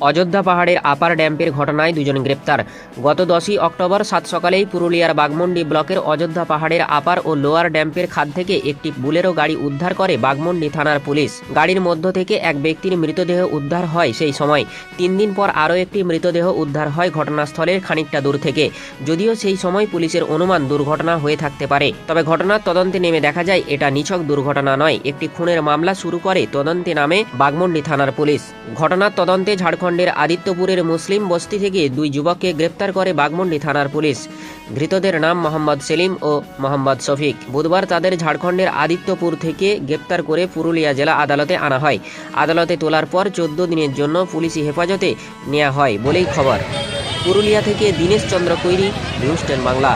অযোধ্যা পাহাড়ের আপার ড্যাম্পের ঘটনায় দুজন গ্রেপ্তার। গত দশই অক্টোবর সাত সকালেই পুরুলিয়ার বাগমন্ডি ব্লকের অযোধ্যা পাহাড়ের আপার ও লোয়ার ড্যাম্পের খাদ থেকে একটি বুলেরো গাড়ি উদ্ধার করে বাগমন্ডি থানার পুলিশ। গাড়ির মধ্য থেকে এক ব্যক্তির মৃতদেহ উদ্ধার হয় সেই সময়। তিন দিন পর আরও একটি মৃতদেহ উদ্ধার হয় ঘটনাস্থলের খানিকটা দূর থেকে। যদিও সেই সময় পুলিশের অনুমান দুর্ঘটনা হয়ে থাকতে পারে। তবে ঘটনার তদন্তে নেমে দেখা যায়, এটা নিছক দুর্ঘটনা নয়। একটি খুনের মামলা শুরু করে তদন্তে নামে বাগমন্ডি থানার পুলিশ। ঘটনার তদন্তে ঝাড়খণ্ডের আদিত্যপুরের মুসলিম বস্তি থেকে দুই যুবককে গ্রেপ্তার করে বাগমন্ডি থানার পুলিশ। ধৃতদের নাম মোহাম্মদ সেলিম ও মোহাম্মদ শফিক। বুধবার তাদের ঝাড়খণ্ডের আদিত্যপুর থেকে গ্রেপ্তার করে পুরুলিয়া জেলা আদালতে আনা হয়। আদালতে তোলার পর চোদ্দ দিনের জন্য পুলিশি হেফাজতে নেওয়া হয় বলেই খবর। পুরুলিয়া থেকে দীনেশ চন্দ্র কৈরি নিউজ বাংলা।